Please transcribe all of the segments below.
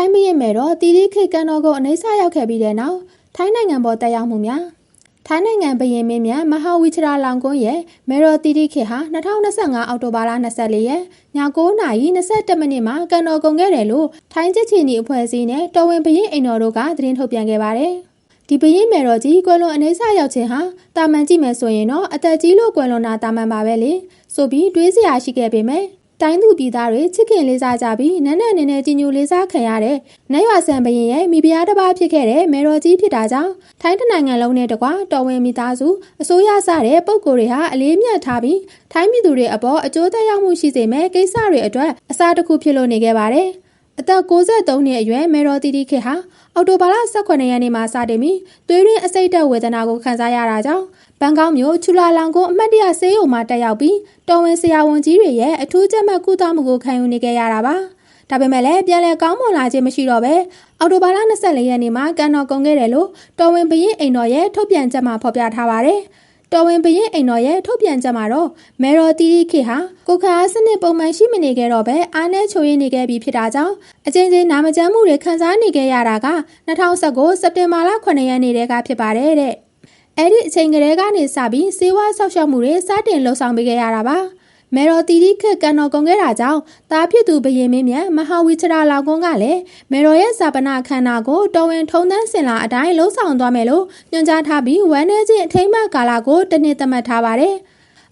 ထိုင်းမရင်မဲ့တော့တီတီခေကန်တော်ကိုအနေဆရောက်ခဲ့ပြီးတဲ့နောက်ထိုင်းနိုင်ငံပေါ်တက်ရောက်မှုများထိုင်းနိုင်ငံဘရင်မင်းမြတ်မဟာဝီချရာလောင်ကွန်းရဲ့မေရော်တီတီခေဟာ2025အောက်တိုဘာလ24ရက်ည9:22မိနစ်မှာကန်တော်ကုန်ခဲ့တယ်လို့ထိုင်းစစ်ချီနီအဖွဲ့အစည်းနဲ့တော်ဝင်ဘရင်အိမ်တော်တို့ကသတင်းထုတ်ပြန်ခဲ့ပါတယ်။ဒီဘရင်မေတော်ကြီးကွယ်လွန်အနေဆရောက်ခြင်းဟာတာမန်ကြည့်မယ်ဆိုရင်တော့အသက်ကြီးလို့ကွယ်လွန်တာတာမန်ပါပဲလေဆိုပြီးတွေးစရာရှိခဲ့ပေမဲ့ တိုင်းသူပြည်သားတွေချစ်ခင်လေးစားကြပြီးနန်းနန်းနေနေကြီးညိုလေးစားခံရတဲ့နတ်ရွာဆန်ဘရင်ရဲ့မိဖုရားတစ်ပါးဖြစ်ခဲ့တဲ့မေတော်ကြီးဖြစ်တာကြောင့်ထိုင်းတနိုင်ငံလုံးနဲ့တကွတော်ဝင်မိသားစုအစိုးရစတဲ့ပုံကိုယ်တွေဟာအလေးမြတ်ထားပြီးထိုင်းပြည်သူတွေအပေါ်အကျိုးသက်ရောက်မှုရှိစေမဲ့ကိစ္စတွေအတွက်အစားတစ်ခုဖြစ်လို့နေခဲ့ပါတယ်။ အသက်63နှစ်အရွယ်မေတော်တီတီခေဟာအော်တိုဘာလ18ရက်နေ့မှာစတင်ပြီးသွေးရင်းအစိတ်တက်ဝေဒနာကိုခံစားရတာကြောင့်ဘန်ကောက်မြို့ချူလာလောင်ကုန်းအမှတ်တရဆေးရုံမှာတက်ရောက်ပြီးတော်ဝင်ဆရာဝန်ကြီးတွေရဲ့အထူးကြက်မှတ်ကုသမှုကိုခံယူနေခဲ့ရတာပါ။ဒါပေမဲ့လည်းပြန်လည်ကောင်းမွန်လာခြင်းမရှိတော့ပဲအော်တိုဘာလ24ရက်နေ့မှာကန်တော်ကုန်ခဲ့တယ်လို့တော်ဝင်ဘရင်အိမ်တော်ရဲ့ထုတ်ပြန်ချက်မှာဖော်ပြထားပါတယ်။ တော်ဝင်ဘရင်အိမ်တော်ရဲ့ထုတ်ပြန်ချက်မှာတော့မေရော်တီတီခေဟာကိုခါစနစ်ပုံမှန်ရှိမနေခဲ့တော့ပဲအားနဲ့ချိုးရင်းနေခဲ့ပြီးဖြစ်တာကြောင့်အချင်းချင်းနာမကျန်းမှုတွေခံစားနေခဲ့ရတာက2019စက်တင်ဘာလ9ရက်နေ့တည်းကဖြစ်ပါတယ်တဲ့။အဲ့ဒီအချိန်ကလေးကနေစပြီးစေဝါဆောက်ရှောက်မှုတွေစတင်လှုပ်ဆောင်ပေးခဲ့ရတာပါ မေရော်တီတီခက်ကန်တော်ကုန်ခဲ့တာကြောင့်တာဖြစ်သူဘရင်မင်းမြတ်မဟာဝီချရာလောင်ကွန်းကလည်းမေရော်ရဲ့ဇာပနာခန္ဓာကိုတော်ဝင်ထုံးသန်းစင်လာအတိုင်းလှုပ်ဆောင်သွားမယ်လို့ညွှန်ကြားထားပြီးဝမ်းနေခြင်းအထိမ်းအမှတ်ကာလကိုတနေ့သတ်မှတ်ထားပါတယ်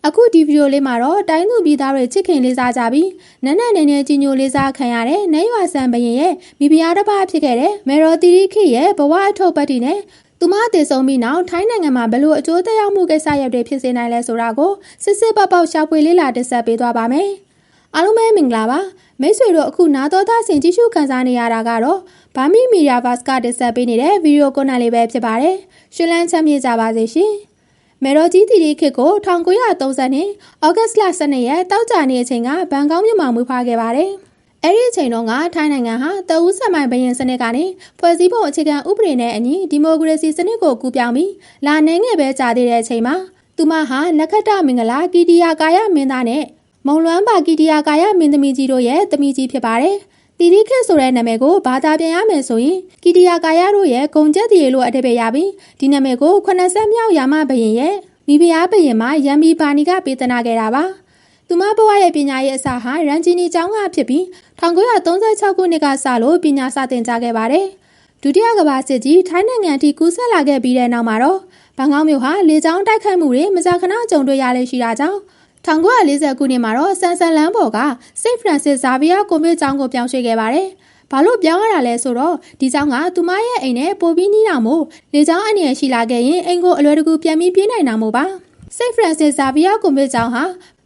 အခုဒီဗီဒီယိုလေးမှာတော့တိုင်းသူပြည်သားတွေချစ်ခင်လေးစားကြပြီးနန်းနန်းနေနေကြီးညိုလေးစားခံရတဲ့နေရွာဆန်ဘရင်ရဲ့မိဖုရားတစ်ပါးဖြစ်ခဲ့တဲ့မေရော်တီရီခိရဲ့ဘဝအထုပ်ပတ်တီနဲ့ သူမအသေးဆုံးပြီးနောက်ထိုင်းနိုင်ငံမှာဘလို့အကျိုးသက်ရောက်မှုကိစ္စရပ်တွေဖြစ်စေနိုင်လဲဆိုတာကိုစစ်စစ်ပေါက်ပေါက်ရှာဖွေလေ့လာတင်ဆက်ပေးသွားပါမယ်။အားလုံးပဲမင်္ဂလာပါ။မိတ်ဆွေတို့အခုနာတော်သားဆင်ကြည့်ရှုခန်းစားနေရတာကတော့ဘာမီမီဒီယာဘတ်ကတင်ဆက်ပေးနေတဲ့ဗီဒီယိုကွန်နလေးပဲဖြစ်ပါတယ်။ရှင်လန်းချမ်းမြေ့ကြပါစေရှင်။မေရောကြီးတီတီခေတ်ကို1930နှစ်ဩဂတ်စ်လ12ရက်တောက်ကြနေအချိန်ကဘန်ကောက်မြို့မှာမွေးဖွားခဲ့ပါတယ်။ အဲ့ဒီအချိန်တုန်းကထိုင်းနိုင်ငံဟာတအူးဆက်မိုင်ဘရင်စနစ်ကနေဖွဲ့စည်းပုံအခြေခံဥပဒေနဲ့အညီဒီမိုကရေစီစနစ်ကိုကူးပြောင်းပြီးလာနေငယ်ပဲကြာသေးတဲ့အချိန်မှာသူမဟာနခတမင်္ဂလာကီတီယာကာယမင်းသားနဲ့မုံလွမ်းပါကီတီယာကာယမင်းသမီးကြီးတို့ရဲ့သမီးကြီးဖြစ်ပါတယ်။တီရီခက်ဆိုတဲ့နာမည်ကိုဘာသာပြန်ရမယ်ဆိုရင်ကီတီယာကာယတို့ရဲ့ဂုံကျက်တရေလို့အဓိပ္ပာယ်ရပြီးဒီနာမည်ကို80မြောက်ရာမဘရင်ရဲ့မိဖုရားဘရင်မှာရံမီပါနီကပေးသနာခဲ့တာပါ။ သူမဘဝရဲ့ပညာရေးအစဟာရန်ဂျီနီကျောင်းကဖြစ်ပြီး1936ခုနှစ်ကစလို့ပညာစတင်ကြခဲ့ပါတယ်။ဒုတိယကမ္ဘာစစ်ကြီးထိုင်းနိုင်ငံထိကူးဆက်လာခဲ့ပြီးတဲ့နောက်မှာတော့ဘန်ကောက်မြို့ဟာလေကြောင်းတိုက်ခိုက်မှုတွေမကြာခဏကြုံတွေ့ရလေရှိတာကြောင့်1940ခုနှစ်မှာတော့ဆန်ဆန်လန်းဘော်ကစိတ်ဖရန်စစ်ဇာဗီယာကွန်ပျူတာကျောင်းကိုပြောင်းရွှေ့ခဲ့ပါတယ်။ဘာလို့ပြောင်းရတာလဲဆိုတော့ဒီကျောင်းကသူမရဲ့အိမ်နဲ့ပိုပြီးနီးတာမို့လေကျောင်းအနေနဲ့ရှိလာခဲ့ရင်အိမ်ကိုအလွယ်တကူပြန်ပြီးပြေးနိုင်တာမို့ပါ။စိတ်ဖရန်စစ်ဇာဗီယာကွန်ပျူတာကျောင်းဟာ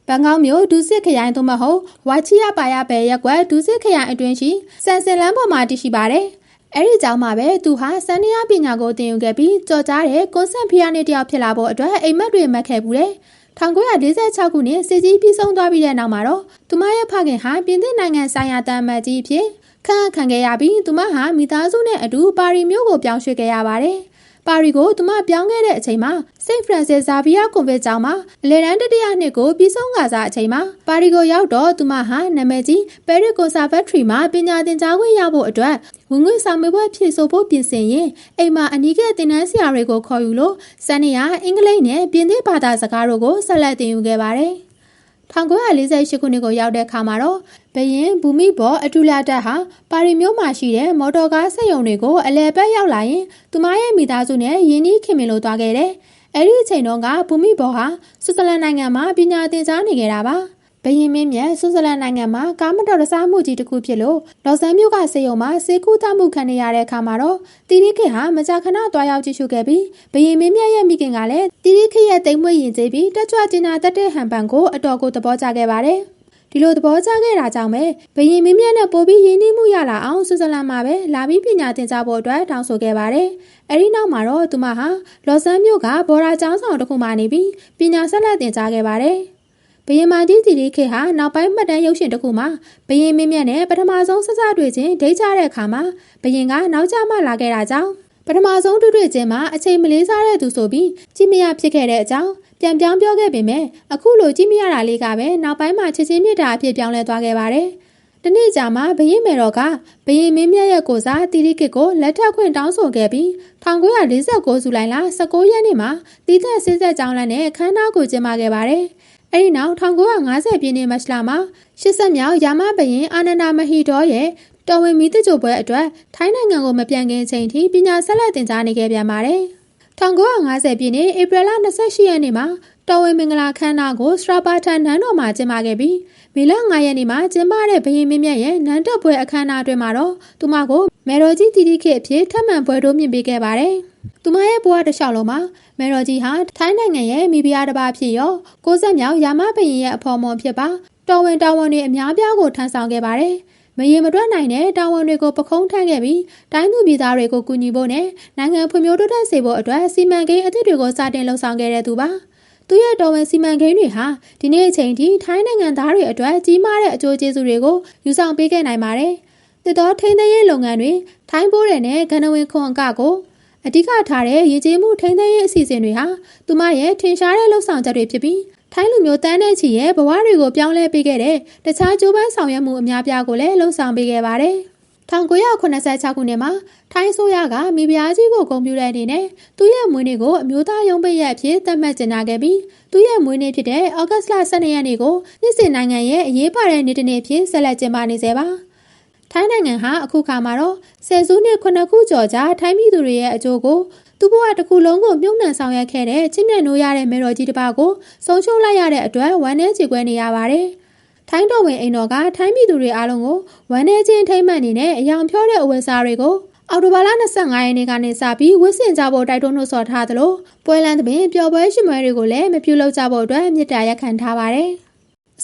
ဘန်ကောက်မြို့ဒူးစစ်ခရိုင်သို့မဟုတ်ဝါချီယာပါရဘဲရက်ကွက်ဒူးစစ်ခရိုင်အတွင်းရှိစန်စင်လန်းပေါ်မှာတည်ရှိပါတယ်။အဲ့ဒီကြောင့်မှပဲသူဟာစန္ဒယာပညာကိုသင်ယူခဲ့ပြီးကြော်ကြားတဲ့ကွန်ဆန့်ဖီယာနဲ့တယောက်ဖြစ်လာဖို့အတွက်အိမ်မက်တွေမှတ်ခဲ့ဘူးတယ်။1946ခုနှစ်စစ်ကြီးပြီးဆုံးသွားပြီးတဲ့နောက်မှာတော့သူမရဲ့ဖခင်ဟာပြင်သစ်နိုင်ငံဆိုင်ရာတမ်းမတ်ကြီးဖြစ်ခန့်ခံခဲ့ရပြီးသူမဟာမိသားစုနဲ့အတူပါရီမြို့ကိုပြောင်းရွှေ့ခဲ့ရပါတယ်။ ပါရီကိုသူမပြောင်းခဲ့တဲ့အချိန်မှာစိန့်ဖရန်စစ်ဇာဗီယာကွန်ဗစ်ကျောင်းမှာအလဲတန်းတတိယနှစ်ကိုပြီးဆုံးကစားအချိန်မှာပါရီကိုရောက်တော့သူမဟာနာမည်ကြီးပဲရစ်ကွန်ဆာဗက်ထရီမှာပညာသင်ကြားခွင့်ရဖို့အတွက်ဝင်ငွေဆောင်မေးပွဲဖြည့်ဆို့ဖို့ပြင်ဆင်ရင်အိမ်မှာအနီးကပ်သင်တန်းဆရာတွေကိုခေါ်ယူလို့စနေရအင်္ဂလိပ်နဲ့ပြင်သစ်ဘာသာစကားတို့ကိုဆက်လက်သင်ယူခဲ့ပါတယ်။ 1948ခုနှစ်ကိုရောက်တဲ့အခါမှာတော့ဘရင်ဘူမိဘော်အတူလာတက်ဟာပါရီမြို့မှာရှိတဲ့မော်တော်ကားစက်ရုံတွေကိုအလဲပတ်ရောက်လာရင်သူမရဲ့မိသားစုနဲ့ယင်းနှီးခင်မင်လို့သွားခဲ့တယ်။အဲဒီအချိန်တုန်းကဘူမိဘော်ဟာဆွစ်ဇာလန်နိုင်ငံမှာပညာသင်ကြားနေခဲ့တာပါ။ ဘယင်းမင်းမြတ်ဆွစ်ဇာလန်နိုင်ငံမှာကားမတော်တဆမှုကြီးတစ်ခုဖြစ်လို့လော်ဆန်မြို့ကစေယုံမှာစေကူးတမှုခံနေရတဲ့အခါမှာတော့တီရီခေဟာမကြာခဏတွားရောက်ကြည့်ရှုခဲ့ပြီးဘယင်းမင်းမြတ်ရဲ့မိခင်ကလည်းတီရီခေရဲ့တိမ်မွေ့ရင်ကျေးပြီးတက်ကြွကျင်နာတတ်တဲ့ဟန်ပန်ကိုအတော်ကိုသဘောကျခဲ့ပါတယ်ဒီလိုသဘောကျခဲ့တာကြောင့်ပဲဘယင်မင်းမြတ်နဲ့ပိုပြီးရင်းနှီးမှုရလာအောင်ဆွစ်ဇာလန်မှာပဲလာပြီးပညာသင်ကြားဖို့အတွက်တောင်းဆိုခဲ့ပါတယ်။အဲဒီနောက်မှာတော့သူမဟာလော်ဆန်မြို့ကဘော်ရာကျောင်းဆောင်တစ်ခုမှနေပြီးပညာဆက်လက်သင်ကြားခဲ့ပါတယ်။ ဘယင်မာကြီးစီရီခေဟာနောက်ပိုင်းမှတ်တမ်းရုပ်ရှင်တစ်ခုမှာဘယင်မင်းမြတ်နဲ့ပထမဆုံးဆက်စတွေ့ခြင်းဒိတ်ကြတဲ့အခါမှာဘယင်ကနောက်ကျမှလာခဲ့တာကြောင့်ပထမဆုံးတွေ့တွေ့ခြင်းမှာအချိန်မလေးစားတဲ့သူဆိုပြီးကြည့်မရဖြစ်ခဲ့တဲ့အကြောင်းပြန်ပြောင်းပြောခဲ့ပေမဲ့အခုလိုကြည့်မရတာလေးကပဲနောက်ပိုင်းမှာချစ်ချင်းမြတ်တာအဖြစ်ပြောင်းလဲသွားခဲ့ပါတယ်။တနေ့ကြာမှဘရင်မေတော်ကဘရင်မင်းမြတ်ရဲ့ကိုစားတီရီကစ်ကိုလက်ထပ်ခွင့်တောင်းဆိုခဲ့ပြီး1949ဇူလိုင်လ19ရက်နေ့မှာတီးသက်စစ်ဆက်ကြောင်းလမ်းနဲ့ခန်းနာကိုကျင်းပခဲ့ပါတယ်။ အဲဒီနောက်1950ပြည့်နှစ်မတ်လမှာ80မြောက်ရာမဘရင်အာနန္ဒမဟီတော်ရဲ့တော်ဝင်မီးတကြိုပွဲအတွက်ထိုင်းနိုင်ငံကိုမပြန်ခင်ချိန်ထိပညာဆက်လက်သင်ကြားနေခဲ့ပြန်ပါတယ်။1950ပြည့်နှစ်ဧပြီလ28ရက်နေ့မှာတော်ဝင်မင်္ဂလာခမ်းနားကိုစထရာပါထန်နန်းတော်မှာကျင်းပခဲ့ပြီးမေလ9ရက်နေ့မှာကျင်းပတဲ့ဘရင်မင်းမြတ်ရဲ့နန်းတက်ပွဲအခမ်းအနားအတွင်းမှာတော့သူမကိုမေတော်ကြီးတီတီခေအဖြစ်ထပ်မံပွဲတိုးမြင့်ပေးခဲ့ပါတယ်။ သူမရဲ့ဘဝတစ်လျှောက်လုံးမှာမေတော်ကြီးဟာထိုင်းနိုင်ငံရဲ့မိဖုရားတစ်ပါးဖြစ်ရောကိုဆက်မြောက်ရာမဘရင်ရဲ့အဖော်မွန်ဖြစ်ပါတော်ဝင်တာဝန်တွေအများပြားကိုထမ်းဆောင်ခဲ့ပါတယ်။မရေမတွက်နိုင်တဲ့တာဝန်တွေကိုပခုံးထမ်းခဲ့ပြီးတိုင်းသူပြည်သားတွေကိုကူညီဖို့နဲ့နိုင်ငံဖွံ့ဖြိုးတိုးတက်စေဖို့အတွက်စီမံကိန်းအသစ်တွေကိုစတင်လှုပ်ဆောင်ခဲ့တဲ့သူပါ။သူရဲ့တော်ဝင်စီမံကိန်းတွေဟာဒီနေ့အချိန်ထိထိုင်းနိုင်ငံသားတွေအတွက်ကြီးမားတဲ့အကျိုးကျေးဇူးတွေကိုယူဆောင်ပေးခဲ့နိုင်ပါတယ်။တစ်တော်ထိန်းသိမ်းရေးလုပ်ငန်းတွေထိုင်းပိုးတယ်နဲ့ကနဝင်ခွန်အကကို အဓိကထားတဲ့ရည်ကြီးမှုထိန်းသိမ်းရေးအစီအစဉ်တွေဟာသူမရဲ့ထင်ရှားတဲ့လှုပ်ဆောင်ချက်တွေဖြစ်ပြီးထိုင်းလူမျိုးတန်းတဲ့ချီရဲ့ဘဝတွေကိုပြောင်းလဲပေးခဲ့တဲ့တခြားကြိုးပမ်းဆောင်ရွက်မှုအများပြားကိုလည်းလှုပ်ဆောင်ပေးခဲ့ပါတယ်။1986ခုနှစ်မှာထိုင်းဆိုရကမိဖုရားကြီးကိုဂုဏ်ပြုတဲ့အနေနဲ့သူ့ရဲ့မွေးနေ့ကိုအမျိုးသားရုံးပိတ်ရက်အဖြစ်သတ်မှတ်ကြေညာခဲ့ပြီးသူ့ရဲ့မွေးနေ့ဖြစ်တဲ့ဩဂတ်စ်လ12ရက်နေ့ကိုနှစ်စဉ်နိုင်ငံရဲ့အရေးပါတဲ့နေ့တစ်နေ့ဖြစ်ဆက်လက်ကျင်းပနေစေပါ။ ထိုင်းနိုင်ငံဟာအခုခါမှာတော့ဆယ်စုနှစ်ခုနှစ်ခုကျော်ကြာထိုင်းပြည်သူတွေရဲ့အကျိုးကိုသူ့ဘဝတစ်ခုလုံးကိုမြုပ်နှံဆောင်ရွက်ခဲ့တဲ့ချင်းမြတ်နိုးရတဲ့မေတော်ကြီးတစ်ပါးကိုဆုံးရှုံးလိုက်ရတဲ့အတွက်ဝမ်းနည်းကြေကွဲနေရပါတယ်။ထိုင်းတော်ဝင်အိမ်တော်ကထိုင်းပြည်သူတွေအားလုံးကိုဝမ်းနည်းခြင်းထိမ့်မှန်နေတဲ့အယောင်ဖြောတဲ့အဝယ်စားတွေကိုအော်တိုဘာလ25ရက်နေ့ကနေစပြီးဝစ်စင်ကြဖို့တိုက်တွန်းနှိုးဆော်ထားသလိုပွဲလန်းသဖြင့်ပျော်ပွဲရှင်ပွဲတွေကိုလည်းမပြုလုပ်ကြဖို့အတွက်မြစ်တာရက်ခံထားပါတယ်။အ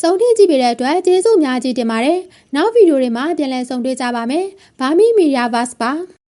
ဆုံးထိကြည့်ပေးတဲ့အတွက်ကျေးဇူးအများကြီးတင်ပါတယ်။နောက်ဗီဒီယိုတွေမှာပြန်လည်ဆုံတွေ့ကြပါမယ်။ဘာမီမီဒီယာဗတ်စ်ပါ။